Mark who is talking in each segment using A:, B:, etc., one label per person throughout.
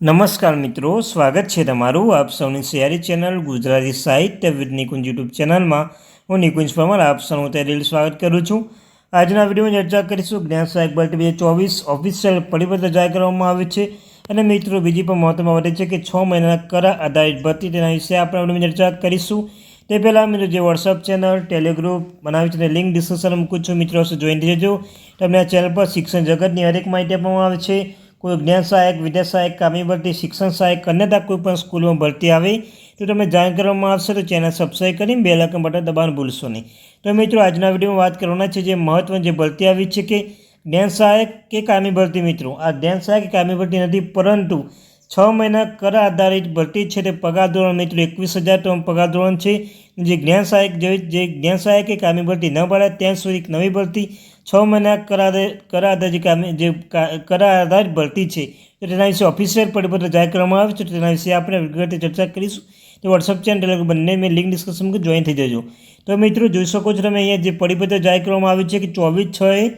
A: નમસ્કાર મિત્રો, સ્વાગત છે તમારું આપ સૌની સિયારી ચેનલ ગુજરાતી સાહિત્ય વિદ નિકુંજ યુટ્યુબ ચેનલમાં. હું નિકુંજ પરમાર, આપ સૌનું તહેરીલ સ્વાગત કરું છું. આજના વિડીયોમાં ચર્ચા કરીશું જ્ઞાન સહાયક ભરતી બે ચોવીસ ઓફિશિયલ પરિપત્ર જાહેર કરવામાં આવે છે. અને મિત્રો, બીજી પણ મહત્વમાં વધે છે કે છ મહિનાના કરા આધારિત ભરતી તેના વિશે આપણે વિડીયોમાં ચર્ચા કરીશું. તે પહેલાં મિત્રો, જે વોટ્સઅપ ચેનલ ટેલિગ્રુપ બનાવી છે લિંક ડિસ્ક્રિપ્શન મૂકું છું. મિત્રો, જોઈન જજો. તમને આ ચેનલ પર શિક્ષણ જગતની હરેક માહિતી આપવામાં આવે છે. કોઈ જ્ઞાન સહાયક, વિદ્યા સહાયક કામી ભરતી, શિક્ષણ સહાયક અન્યતા કોઈ પણ સ્કૂલમાં ભરતી આવે તો તમે જાણ કરવામાં આવશે તો ચેનલ સબસ્ક્રાઈબ કરીને બે લાખ બટન દબાણ ભૂલશો નહીં. તો મિત્રો, આજના વિડીયોમાં વાત કરવાના છે જે મહત્વની જે ભરતી આવી છે કે જ્ઞાન સહાયક કે કામી ભરતી મિત્રો? આ જ્ઞાન સહાયક કે કામી ભરતી નથી, પરંતુ છ મહિના કર આધારિત ભરતી છે તે પગાર ધોરણ મિત્રો એકવીસ હજાર તો પગાર ધોરણ છે. જે જ્ઞાન સહાયક જે જે જ્ઞાન સહાયક કામી ભરતી ન ભરાય ત્યાં સુધી નવી ભરતી છ મહિના કર કર આધાર જે કામી જે કરા આધારિત ભરતી છે. તેના વિશે ઓફિશિયલ પરિપત્ર જાહેર કરવામાં આવે છે. તેના વિશે આપણે વિગતે ચર્ચા કરીશું. તો વોટ્સઅપ ચેનલ બંને મેં લિંક કે જોઈન થઈ જજો. તો મિત્રો જોઈ શકો છો તમે અહીંયા જે પરિપત્ર જાહેર કરવામાં આવ્યું છે કે ચોવીસ છ એ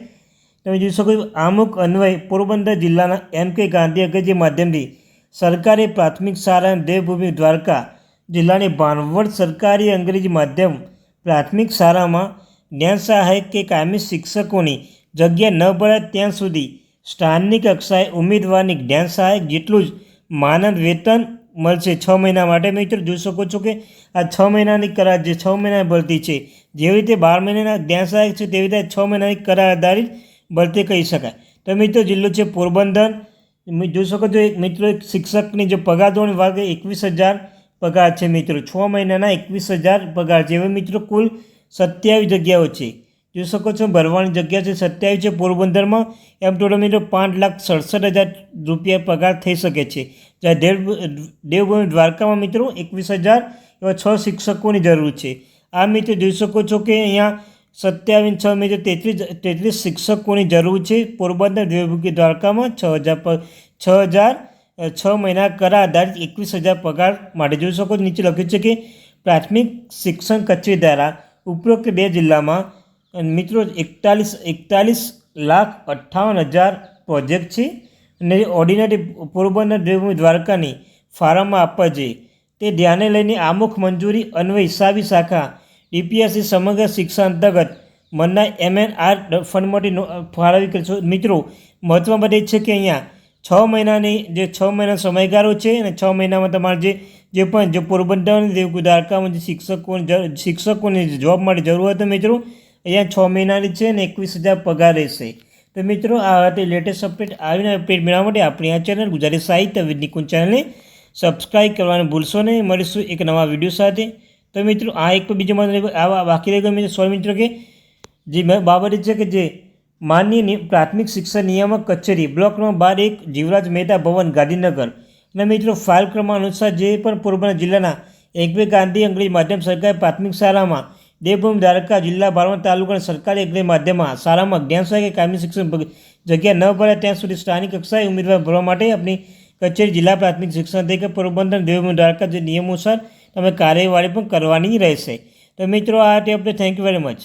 A: તમે જોઈ શકો છો. આમુક અન્વય પોરબંદર જિલ્લાના એમ કે ગાંધી અગરજી માધ્યમથી સરકારી પ્રાથમિક શાળા દેવભૂમિ દ્વારકા જિલ્લાની ભાનવડ સરકારી અંગ્રેજી માધ્યમ પ્રાથમિક શાળામાં જ્ઞાન સહાયક કે કાયમી શિક્ષકોની જગ્યા ન ભરાય ત્યાં સુધી સ્થાનિક કક્ષાએ ઉમેદવારની જ્ઞાન સહાયક જેટલું જ માનદ વેતન મળશે છ મહિના માટે. મિત્રો, જોઈ શકો છો કે આ છ મહિનાની કરાર જે છ મહિના ભરતી છે, જેવી રીતે બાર મહિનાના જ્ઞાન સહાયક છે, તેવી રીતે છ મહિનાની કરાર આધારિત ભરતી કહી શકાય. તો મિત્રો, જિલ્લો છે પોરબંદર જોઈ શકો છો, એક મિત્રો, એક શિક્ષકની જે પગાર ધોરણ વાગે એકવીસ હજાર પગાર છે મિત્રો. છ મહિનાના એકવીસ હજાર પગાર છે. એવા મિત્રો, કુલ સત્યાવીસ જગ્યાઓ છે. જોઈ શકો છો, ભરવાની જગ્યા છે, સત્યાવીસ છે. પોરબંદરમાં એમ ટોટલ મિત્રો, પાંચ લાખ સડસઠ હજાર રૂપિયા પગાર થઈ શકે છે. જ્યાં દેવ, દેવભૂમિ દ્વારકામાં મિત્રો, એકવીસ હજાર એવા છ શિક્ષકોની જરૂર છે. આ મિત્રો, જોઈ શકો છો કે અહીંયા સત્યાવીસ છ મેજર તેત્રીસ તેત્રીસ શિક્ષકોની જરૂર છે, પોરબંદર દેવભૂમિ દ્વારકામાં છ હજાર છ હજાર છ મહિના કરા આધારિત એકવીસ હજાર પગાર માટે જોઈ શકો નીચે લખ્યું છે કે પ્રાથમિક શિક્ષણ કચેરી દ્વારા ઉપરોક્ત બે જિલ્લામાં મિત્રો એકતાલીસ એકતાલીસ લાખ અઠ્ઠાવન હજાર પ્રોજેક્ટ છે અને ઓર્ડિનરી પોરબંદર દેવભૂમિ દ્વારકાની ફાર્મમાં આપવા જોઈએ તે ધ્યાને લઈને આમુખ મંજૂરી અન્વય હિસાબી શાખા ડીપીએસસી સમગ્ર શિક્ષણ અંતર્ગત મનના એમએન આર ફંડમાંથી ફાળવી કરશો મિત્રો, મહત્વમાં બધે છે કે અહીંયા છ મહિનાની જે છ મહિના સમયગાળો છે અને છ મહિનામાં તમારે જે જે પણ જે પોરબંદર દ્વારકામાં જે શિક્ષકો શિક્ષકોની જોબ માટે જરૂર હતો મિત્રો, અહીંયા છ મહિનાની છે અને એકવીસ હજાર પગાર રહેશે. તો મિત્રો, આ હતી લેટેસ્ટ અપડેટ આવીને અપડેટ મેળવવા માટે આપણી આ ચેનલ ગુજરાતી સાહિત્ય વિદ ચેનલને સબસ્ક્રાઈબ કરવાનું ભૂલશો નહીં. મળીશું એક નવા વીડિયો સાથે. તો મિત્રો, આ એક બીજો મને આવા બાકી રહી ગયો મિત્રો સોરી મિત્રો કે જે બાબત છે કે જે માન્ય પ્રાથમિક શિક્ષણ નિયામક કચેરી બ્લોક નંબર બાર એક જીવરાજ મહેતા ભવન, ગાંધીનગર. અને મિત્રો, ફાઇલ ક્રમાંક અનુસાર જે પણ પોરબંદર જિલ્લાના એક બે ગાંધી અંગ્રેજી માધ્યમ સરકારી પ્રાથમિક શાળામાં, દેવભૂમિ દ્વારકા જિલ્લા બારમણ તાલુકાના સરકારી અંગ્રેજી માધ્યમમાં શાળામાં જ્ઞાન કે કાયમી શિક્ષણ જગ્યા ન ભરાય ત્યાં સુધી સ્થાનિક કક્ષાએ ઉમેદવાર ભરવા માટે આપણી કચેરી જિલ્લા પ્રાથમિક શિક્ષણ અધિકારી પોરબંદર દેવભૂમિ દ્વારકા જે નિયમ અનુસાર તમે કાર્યવાહી પણ કરવાની રહેશે. તો મિત્રો આ તે આપણે થેન્ક યુ વેરી મચ